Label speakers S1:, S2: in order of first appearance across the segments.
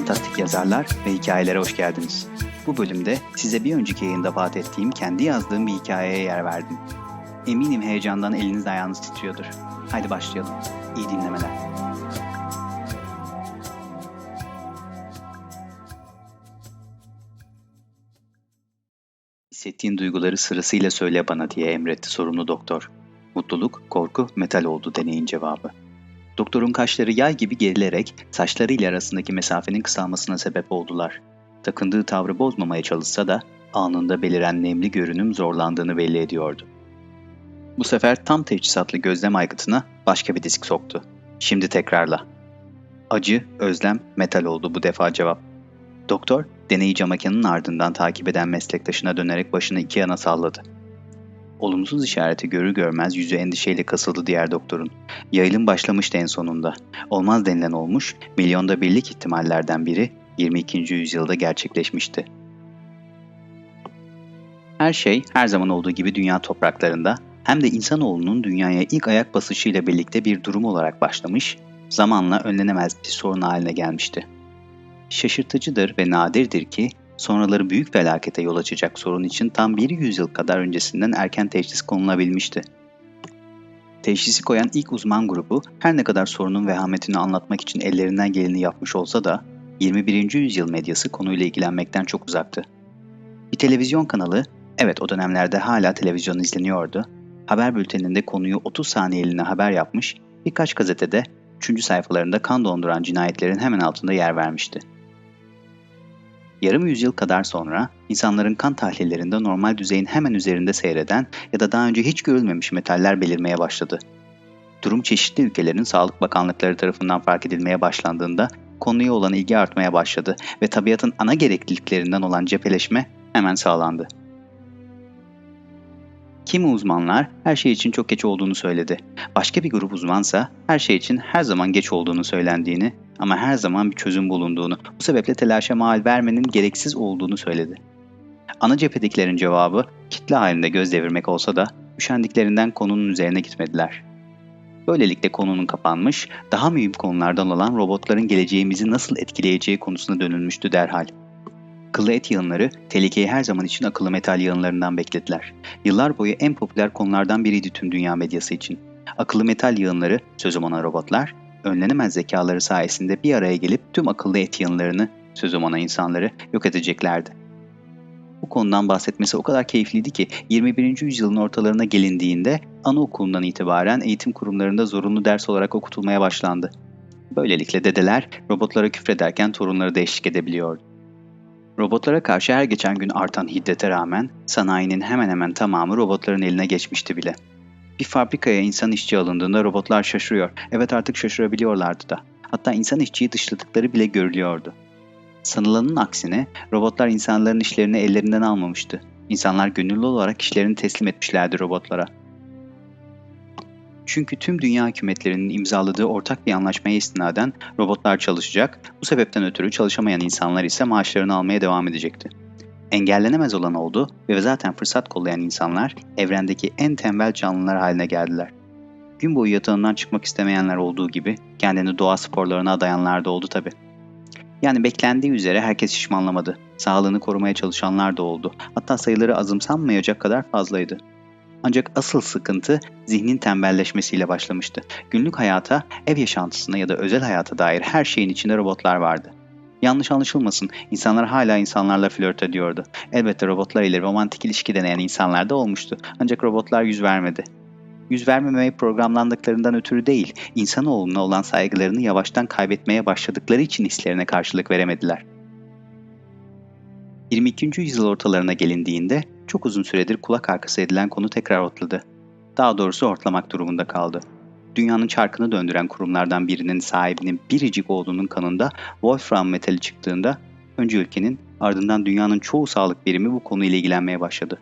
S1: fantastik yazarlar ve hikayelere hoş geldiniz. Bu bölümde size bir önceki yayında vaat ettiğim kendi yazdığım bir hikayeye yer verdim. Eminim heyecandan eliniz ayağınız titriyordur. Haydi başlayalım. İyi dinlemeler. Hissettiğin duyguları sırasıyla söyle bana diye emretti sorumlu doktor. Mutluluk, korku, metal oldu deneyin cevabı. Doktorun kaşları yay gibi gerilerek saçlarıyla arasındaki mesafenin kısalmasına sebep oldular. Takındığı tavrı bozmamaya çalışsa da anında beliren nemli görünüm zorlandığını belli ediyordu. Bu sefer tam teçhizatlı gözlem aygıtına başka bir disk soktu. Şimdi tekrarla. Acı, özlem, metal oldu bu defa cevap. Doktor, deneyici makinenin ardından takip eden meslektaşına dönerek başını iki yana salladı. Olumsuz işareti görür görmez yüzü endişeyle kasıldı diğer doktorun. Yayılım başlamıştı en sonunda. Olmaz denilen olmuş, milyonda birlik ihtimallerden biri 22. yüzyılda gerçekleşmişti. Her şey her zaman olduğu gibi dünya topraklarında hem de insanoğlunun dünyaya ilk ayak basışıyla birlikte bir durum olarak başlamış, zamanla önlenemez bir sorun haline gelmişti. Şaşırtıcıdır ve nadirdir ki sonraları büyük felakete yol açacak sorun için tam bir yüzyıl kadar öncesinden erken teşhis konulabilmişti. Teşhisi koyan ilk uzman grubu her ne kadar sorunun vehametini anlatmak için ellerinden geleni yapmış olsa da 21. yüzyıl medyası konuyla ilgilenmekten çok uzaktı. Bir televizyon kanalı, evet o dönemlerde hala televizyon izleniyordu, haber bülteninde konuyu 30 saniyeliğine haber yapmış, birkaç gazetede 3. sayfalarında kan donduran cinayetlerin hemen altında yer vermişti. Yarım yüzyıl kadar sonra insanların kan tahlillerinde normal düzeyin hemen üzerinde seyreden ya da daha önce hiç görülmemiş metaller belirmeye başladı. Durum çeşitli ülkelerin sağlık bakanlıkları tarafından fark edilmeye başlandığında konuya olan ilgi artmaya başladı ve tabiatın ana gerekliliklerinden olan cepheleşme hemen sağlandı. Kimi uzmanlar her şey için çok geç olduğunu söyledi. Başka bir grup uzmansa her şey için her zaman geç olduğunu söylendiğini ama her zaman bir çözüm bulunduğunu, bu sebeple telaşa mal vermenin gereksiz olduğunu söyledi. Ana cephedekilerin cevabı kitle halinde göz devirmek olsa da üşendiklerinden konunun üzerine gitmediler. Böylelikle konunun kapanmış, daha mühim konulardan olan robotların geleceğimizi nasıl etkileyeceği konusuna dönülmüştü derhal. Akıllı et yığınları tehlikeyi her zaman için akıllı metal yığınlarından beklediler. Yıllar boyu en popüler konulardan biriydi tüm dünya medyası için. Akıllı metal yığınları, sözüm ona robotlar, önlenemez zekaları sayesinde bir araya gelip tüm akıllı et yığınlarını, sözüm ona insanları yok edeceklerdi. Bu konudan bahsetmesi o kadar keyifliydi ki 21. yüzyılın ortalarına gelindiğinde anaokulundan itibaren eğitim kurumlarında zorunlu ders olarak okutulmaya başlandı. Böylelikle dedeler robotlara küfrederken torunları da eşlik edebiliyordu. Robotlara karşı her geçen gün artan hiddete rağmen sanayinin hemen hemen tamamı robotların eline geçmişti bile. Bir fabrikaya insan işçi alındığında robotlar şaşırıyor. Evet artık şaşırabiliyorlardı da. Hatta insan işçiyi dışladıkları bile görülüyordu. Sanılanın aksine robotlar insanların işlerini ellerinden almamıştı. İnsanlar gönüllü olarak işlerini teslim etmişlerdi robotlara. Çünkü tüm dünya hükümetlerinin imzaladığı ortak bir anlaşmaya istinaden robotlar çalışacak, bu sebepten ötürü çalışamayan insanlar ise maaşlarını almaya devam edecekti. Engellenemez olan oldu ve zaten fırsat kollayan insanlar evrendeki en tembel canlılar haline geldiler. Gün boyu yatağından çıkmak istemeyenler olduğu gibi kendini doğa sporlarına adayanlar da oldu tabi. Yani beklendiği üzere herkes şişmanlamadı. Sağlığını korumaya çalışanlar da oldu. Hatta sayıları azımsanmayacak kadar fazlaydı. Ancak asıl sıkıntı zihnin tembelleşmesiyle başlamıştı. Günlük hayata, ev yaşantısına ya da özel hayata dair her şeyin içinde robotlar vardı. Yanlış anlaşılmasın, insanlar hala insanlarla flört ediyordu. Elbette robotlar ile romantik ilişki deneyen insanlar da olmuştu. Ancak robotlar yüz vermedi. Yüz vermemeye programlandıklarından ötürü değil, insanoğluna olan saygılarını yavaştan kaybetmeye başladıkları için hislerine karşılık veremediler. 22. yüzyıl ortalarına gelindiğinde çok uzun süredir kulak arkası edilen konu tekrar otladı. Daha doğrusu ortlamak durumunda kaldı. Dünyanın çarkını döndüren kurumlardan birinin sahibinin biricik olduğunun kanında Wolfram metali çıktığında önce ülkenin ardından dünyanın çoğu sağlık birimi bu konuyla ilgilenmeye başladı.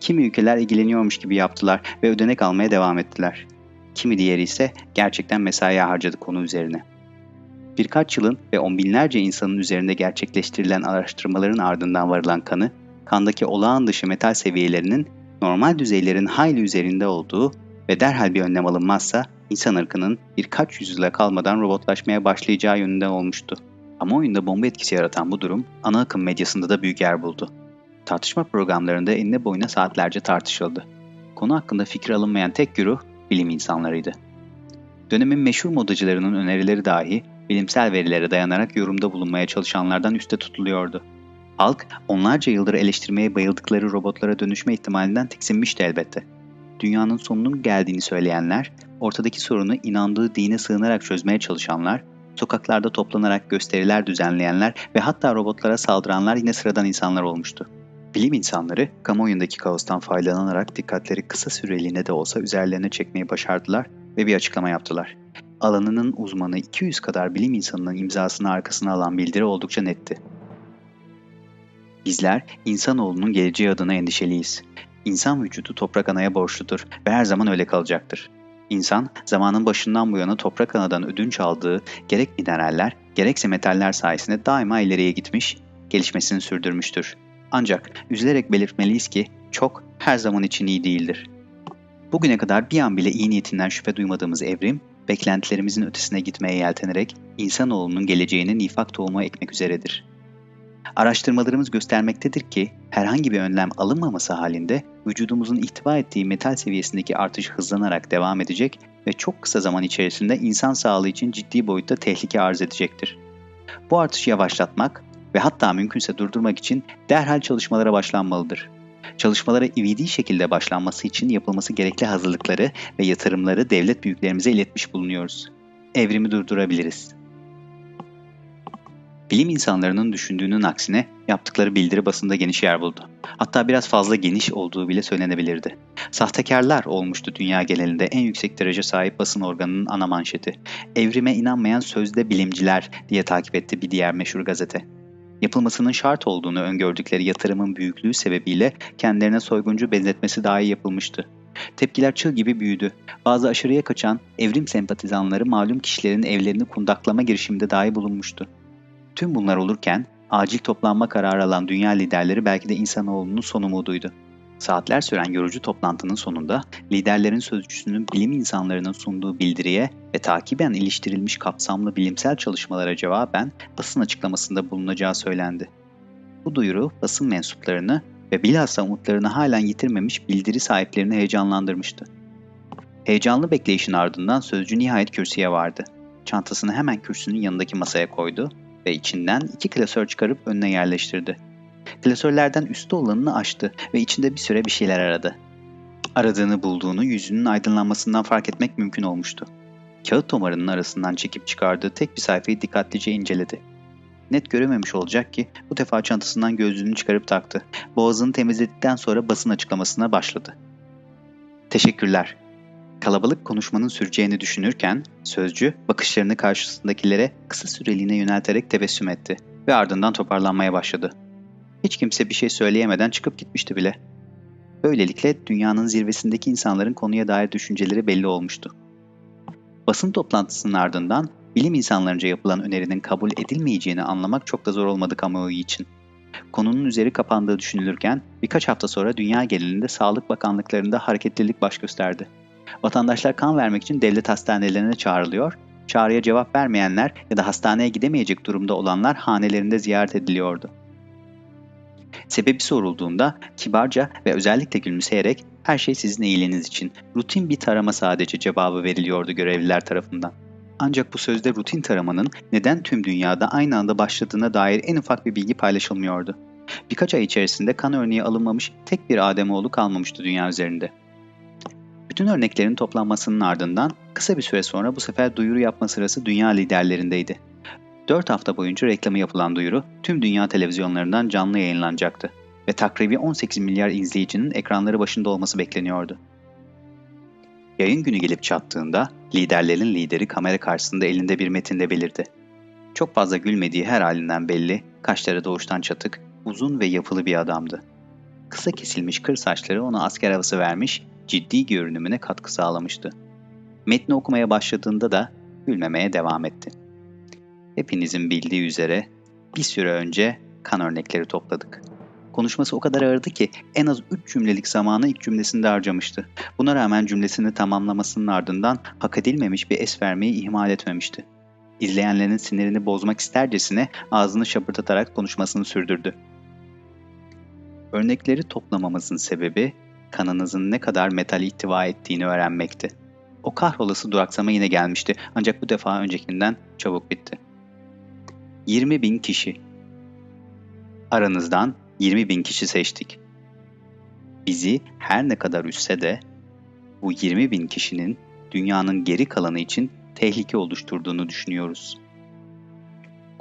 S1: Kimi ülkeler ilgileniyormuş gibi yaptılar ve ödenek almaya devam ettiler. Kimi diğeri ise gerçekten mesai harcadı konu üzerine. Birkaç yılın ve on binlerce insanın üzerinde gerçekleştirilen araştırmaların ardından varılan kanı kandaki olağan dışı metal seviyelerinin normal düzeylerin hayli üzerinde olduğu ve derhal bir önlem alınmazsa insan ırkının birkaç yüzyıla kalmadan robotlaşmaya başlayacağı yönünde olmuştu. Ama oyunda bomba etkisi yaratan bu durum ana akım medyasında da büyük yer buldu. Tartışma programlarında enine boyuna saatlerce tartışıldı. Konu hakkında fikir alınmayan tek güruh bilim insanlarıydı. Dönemin meşhur modacılarının önerileri dahi bilimsel verilere dayanarak yorumda bulunmaya çalışanlardan üste tutuluyordu. Halk onlarca yıldır eleştirmeye bayıldıkları robotlara dönüşme ihtimalinden tiksinmişti elbette. Dünyanın sonunun geldiğini söyleyenler, ortadaki sorunu inandığı dine sığınarak çözmeye çalışanlar, sokaklarda toplanarak gösteriler düzenleyenler ve hatta robotlara saldıranlar yine sıradan insanlar olmuştu. Bilim insanları kamuoyundaki kaostan faydalanarak dikkatleri kısa süreliğine de olsa üzerlerine çekmeyi başardılar ve bir açıklama yaptılar. Alanının uzmanı 200 kadar bilim insanının imzasını arkasına alan bildiri oldukça netti. Bizler insanoğlunun geleceği adına endişeliyiz. İnsan vücudu toprak anaya borçludur ve her zaman öyle kalacaktır. İnsan zamanın başından bu yana toprak anadan ödünç aldığı gerek mineraller gerekse metaller sayesinde daima ileriye gitmiş, gelişmesini sürdürmüştür. Ancak üzülerek belirtmeliyiz ki çok her zaman için iyi değildir. Bugüne kadar bir an bile iyi niyetinden şüphe duymadığımız evrim, beklentilerimizin ötesine gitmeye yeltenerek insanoğlunun geleceğini nifak tohumu ekmek üzeredir. Araştırmalarımız göstermektedir ki herhangi bir önlem alınmaması halinde vücudumuzun ihtiva ettiği metal seviyesindeki artış hızlanarak devam edecek ve çok kısa zaman içerisinde insan sağlığı için ciddi boyutta tehlike arz edecektir. Bu artışı yavaşlatmak ve hatta mümkünse durdurmak için derhal çalışmalara başlanmalıdır. Çalışmalara ivedi şekilde başlanması için yapılması gerekli hazırlıkları ve yatırımları devlet büyüklerimize iletmiş bulunuyoruz. Evrimi durdurabiliriz. Bilim insanlarının düşündüğünün aksine yaptıkları bildiri basında geniş yer buldu. Hatta biraz fazla geniş olduğu bile söylenebilirdi. Sahtekarlar olmuştu dünya genelinde en yüksek derece sahip basın organının ana manşeti. Evrime inanmayan sözde bilimciler diye takip etti bir diğer meşhur gazete. Yapılmasının şart olduğunu öngördükleri yatırımın büyüklüğü sebebiyle kendilerine soyguncu benzetmesi dahi yapılmıştı. Tepkiler çığ gibi büyüdü. Bazı aşırıya kaçan evrim sempatizanları malum kişilerin evlerini kundaklama girişiminde dahi bulunmuştu. Tüm bunlar olurken acil toplanma kararı alan dünya liderleri belki de insanoğlunun son umuduydu. Saatler süren yorucu toplantının sonunda liderlerin sözcüsünün bilim insanlarının sunduğu bildiriye ve takiben iliştirilmiş kapsamlı bilimsel çalışmalara cevaben basın açıklamasında bulunacağı söylendi. Bu duyuru basın mensuplarını ve bilhassa umutlarını halen yitirmemiş bildiri sahiplerini heyecanlandırmıştı. Heyecanlı bekleyişin ardından sözcü nihayet kürsüye vardı. Çantasını hemen kürsünün yanındaki masaya koydu ve içinden iki klasör çıkarıp önüne yerleştirdi. Klasörlerden üstü olanını açtı ve içinde bir süre bir şeyler aradı. Aradığını bulduğunu yüzünün aydınlanmasından fark etmek mümkün olmuştu. Kağıt tomarının arasından çekip çıkardığı tek bir sayfayı dikkatlice inceledi. Net görememiş olacak ki bu defa çantasından gözlüğünü çıkarıp taktı. Boğazını temizledikten sonra basın açıklamasına başladı. Teşekkürler. Kalabalık konuşmanın süreceğini düşünürken sözcü bakışlarını karşısındakilere kısa süreliğine yönelterek tebessüm etti ve ardından toparlanmaya başladı. Hiç kimse bir şey söyleyemeden çıkıp gitmişti bile. Böylelikle dünyanın zirvesindeki insanların konuya dair düşünceleri belli olmuştu. Basın toplantısının ardından bilim insanlarınca yapılan önerinin kabul edilmeyeceğini anlamak çok da zor olmadı kamuoyu için. Konunun üzeri kapandığı düşünülürken birkaç hafta sonra dünya genelinde sağlık bakanlıklarında hareketlilik baş gösterdi. Vatandaşlar kan vermek için devlet hastanelerine çağrılıyor, çağrıya cevap vermeyenler ya da hastaneye gidemeyecek durumda olanlar hanelerinde ziyaret ediliyordu. Sebebi sorulduğunda kibarca ve özellikle gülümseyerek her şey sizin iyiliğiniz için rutin bir tarama sadece cevabı veriliyordu görevliler tarafından. Ancak bu sözde rutin taramanın neden tüm dünyada aynı anda başladığına dair en ufak bir bilgi paylaşılmıyordu. Birkaç ay içerisinde kan örneği alınmamış tek bir Ademoğlu kalmamıştı dünya üzerinde. Bütün örneklerin toplanmasının ardından kısa bir süre sonra bu sefer duyuru yapma sırası dünya liderlerindeydi. 4 hafta boyunca reklamı yapılan duyuru tüm dünya televizyonlarından canlı yayınlanacaktı ve takribi 18 milyar izleyicinin ekranları başında olması bekleniyordu. Yayın günü gelip çattığında liderlerin lideri kamera karşısında elinde bir metinde belirdi. Çok fazla gülmediği her halinden belli, kaşları doğuştan çatık, uzun ve yapılı bir adamdı. Kısa kesilmiş kır saçları ona asker havası vermiş, ciddi görünümüne katkı sağlamıştı. Metni okumaya başladığında da gülmemeye devam etti. Hepinizin bildiği üzere bir süre önce kan örnekleri topladık. Konuşması o kadar ağırdı ki en az 3 cümlelik zamanı ilk cümlesinde harcamıştı. Buna rağmen cümlesini tamamlamasının ardından hak edilmemiş bir es vermeyi ihmal etmemişti. İzleyenlerin sinirini bozmak istercesine ağzını şapırtatarak konuşmasını sürdürdü. Örnekleri toplamamızın sebebi kanınızın ne kadar metal ihtiva ettiğini öğrenmekti. O kahrolası duraksama yine gelmişti ancak bu defa öncekinden çabuk bitti. 20 bin kişi. Aranızdan 20 bin kişi seçtik. Bizi her ne kadar üstse de bu 20 bin kişinin dünyanın geri kalanı için tehlike oluşturduğunu düşünüyoruz.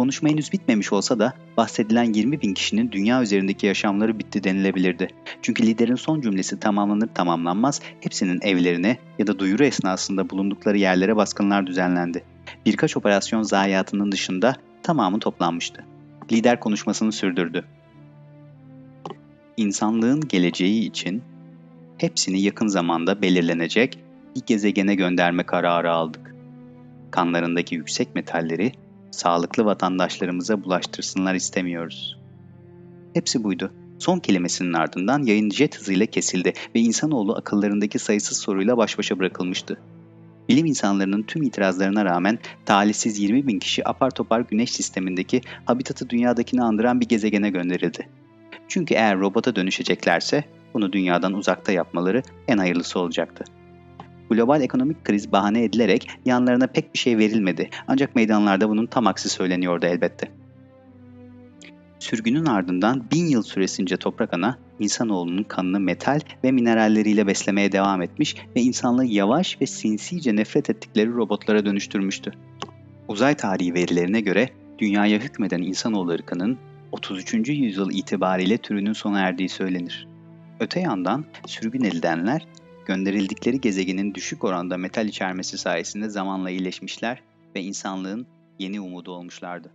S1: Konuşma henüz bitmemiş olsa da bahsedilen 20 bin kişinin dünya üzerindeki yaşamları bitti denilebilirdi. Çünkü liderin son cümlesi tamamlanır tamamlanmaz hepsinin evlerine ya da duyuru esnasında bulundukları yerlere baskınlar düzenlendi. Birkaç operasyon zayiatının dışında tamamı toplanmıştı. Lider konuşmasını sürdürdü. İnsanlığın geleceği için hepsini yakın zamanda belirlenecek bir gezegene gönderme kararı aldık. Kanlarındaki yüksek metalleri sağlıklı vatandaşlarımıza bulaştırsınlar istemiyoruz. Hepsi buydu. Son kelimesinin ardından yayın jet hızıyla kesildi ve insanoğlu akıllarındaki sayısız soruyla baş başa bırakılmıştı. Bilim insanlarının tüm itirazlarına rağmen talihsiz 20 bin kişi apar topar güneş sistemindeki habitatı dünyadakini andıran bir gezegene gönderildi. Çünkü eğer robota dönüşeceklerse bunu dünyadan uzakta yapmaları en hayırlısı olacaktı. Global ekonomik kriz bahane edilerek yanlarına pek bir şey verilmedi ancak meydanlarda bunun tam aksi söyleniyordu elbette. Sürgünün ardından bin yıl süresince toprak ana insanoğlunun kanını metal ve mineralleriyle beslemeye devam etmiş ve insanlığı yavaş ve sinsice nefret ettikleri robotlara dönüştürmüştü. Uzay tarihi verilerine göre dünyaya hükmeden insanoğlu ırkının 33. yüzyıl itibariyle türünün sona erdiği söylenir. Öte yandan sürgün edilenler gönderildikleri gezegenin düşük oranda metal içermesi sayesinde zamanla iyileşmişler ve insanlığın yeni umudu olmuşlardı.